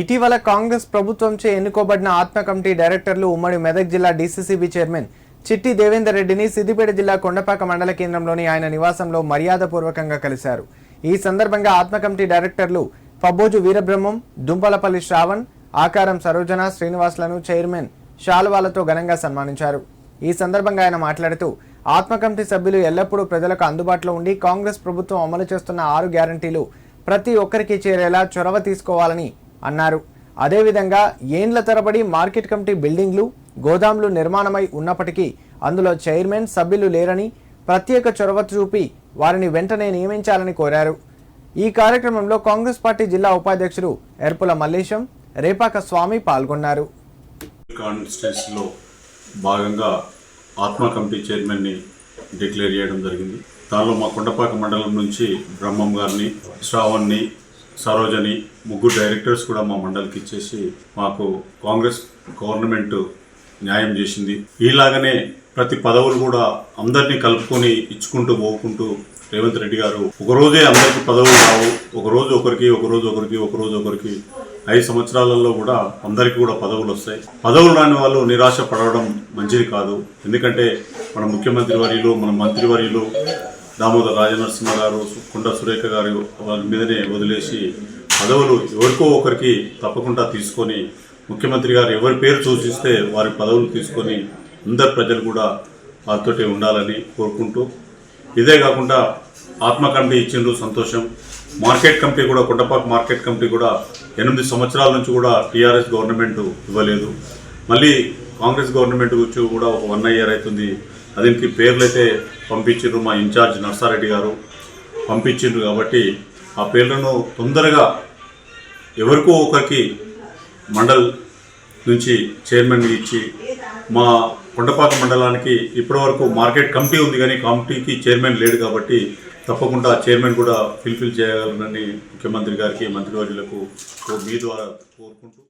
ఇటీవల కాంగ్రెస్ ప్రభుత్వంచే ఎన్నుకోబడిన ఆత్మ కమిటీ డైరెక్టర్లు ఉమ్మడి మెదక్ జిల్లా డీసీసీబీ చైర్మన్ చిట్టి దేవేందర్ రెడ్డిని సిద్దిపేట జిల్లా కొండపాక మండల కేంద్రంలోని ఆయన నివాసంలో మర్యాదపూర్వకంగా కలిశారు. ఈ సందర్భంగా ఆత్మ కమిటీ డైరెక్టర్లు పబ్బోజు వీరబ్రహ్మం దుంపలపల్లి శ్రావణ్ ఆకారం సరోజన శ్రీనివాస్లను చైర్మన్ శాల్వాలతో ఘనంగా సన్మానించారు. ఈ సందర్భంగా ఆయన మాట్లాడుతూ ఆత్మ కమిటీ సభ్యులు ఎల్లప్పుడూ ప్రజలకు అందుబాటులో ఉండి కాంగ్రెస్ ప్రభుత్వం అమలు చేస్తున్న ఆరు గ్యారంటీలు ప్రతి ఒక్కరికి చేరేలా చొరవ తీసుకోవాలని అన్నారు. అదేవిధంగా ఏండ్ల తరబడి మార్కెట్ కమిటీ బిల్డింగ్లు గోదాంలు నిర్మాణమై ఉన్నప్పటికీ అందులో చైర్మన్ సభ్యులు లేరని ప్రత్యేక చొరవ చూపి వారిని వెంటనే నియమించాలని కోరారు. ఈ కార్యక్రమంలో కాంగ్రెస్ పార్టీ జిల్లా ఉపాధ్యక్షుడు ఎర్పుల మల్లేశం రేపాక స్వామి పాల్గొన్నారు. కాన్స్టిట్యూన్సీలో భాగంగా ఆత్మ కమిటీ చైర్మన్ని డిక్లేర్ చేయడం జరిగింది. దానిలో మా కొండపాక మండలం నుంచి బ్రహ్మం గారిని శ్రావణ్ని సరోజని ముగ్గురు డైరెక్టర్స్ కూడా మా మండలికి ఇచ్చేసి మాకు కాంగ్రెస్ గవర్నమెంట్ న్యాయం చేసింది. ఇలాగనే ప్రతి పదవులు కూడా అందరినీ కలుపుకొని ఇచ్చుకుంటూ పోకుంటూ రేవంత్ రెడ్డి గారు ఒక రోజే అందరికి పదవులు రావు ఒక రోజు ఒకరికి ఒక రోజు ఒకరికి ఒక రోజు ఒకరికి. ఐదు సంవత్సరాలలో కూడా అందరికీ కూడా పదవులు వస్తాయి. పదవులు రాని వాళ్ళు నిరాశ పడవడం మంచిది కాదు. ఎందుకంటే మన ముఖ్యమంత్రి వర్యులు మన మంత్రి వర్యులు దామోదర రాజనరసింహ గారు కుండ సురేఖ గారు వాళ్ళ మీదనే వదిలేసి పదవులు ఎవరికో ఒకరికి తప్పకుండా తీసుకొని ముఖ్యమంత్రి గారు ఎవరి పేరు సూచిస్తే వారి పదవులు తీసుకొని అందరు ప్రజలు కూడా వారితోటి ఉండాలని కోరుకుంటూ ఇదే కాకుండా ఆత్మ కమిటీ ఇచ్చిండ్రు సంతోషం. మార్కెట్ కమిటీ కూడా కొండపాక మార్కెట్ కమిటీ కూడా ఎనిమిది సంవత్సరాల నుంచి కూడా టీఆర్ఎస్ గవర్నమెంట్ ఇవ్వలేదు. మళ్ళీ కాంగ్రెస్ గవర్నమెంట్ వచ్చి కూడా ఒక వన్ ఇయర్ అవుతుంది. దీనికి పేర్లు అయితే పంపించారు మా ఇన్ఛార్జ్ నర్సారెడ్డి గారు. పంపించిండ్రు కాబట్టి ఆ పేర్లను తొందరగా ఎవరికో ఒకరికి మండల్ నుంచి చైర్మన్ ఇచ్చి మా కొండపాక మండలానికి ఇప్పటివరకు మార్కెట్ కమిటీ ఉంది కానీ కమిటీకి చైర్మన్ లేడు కాబట్టి తప్పకుండా చైర్మన్ కూడా ఫిల్ఫిల్ చేయగలరని ముఖ్యమంత్రి గారికి మంత్రివర్యులకు మీ ద్వారా కోరుకుంటూ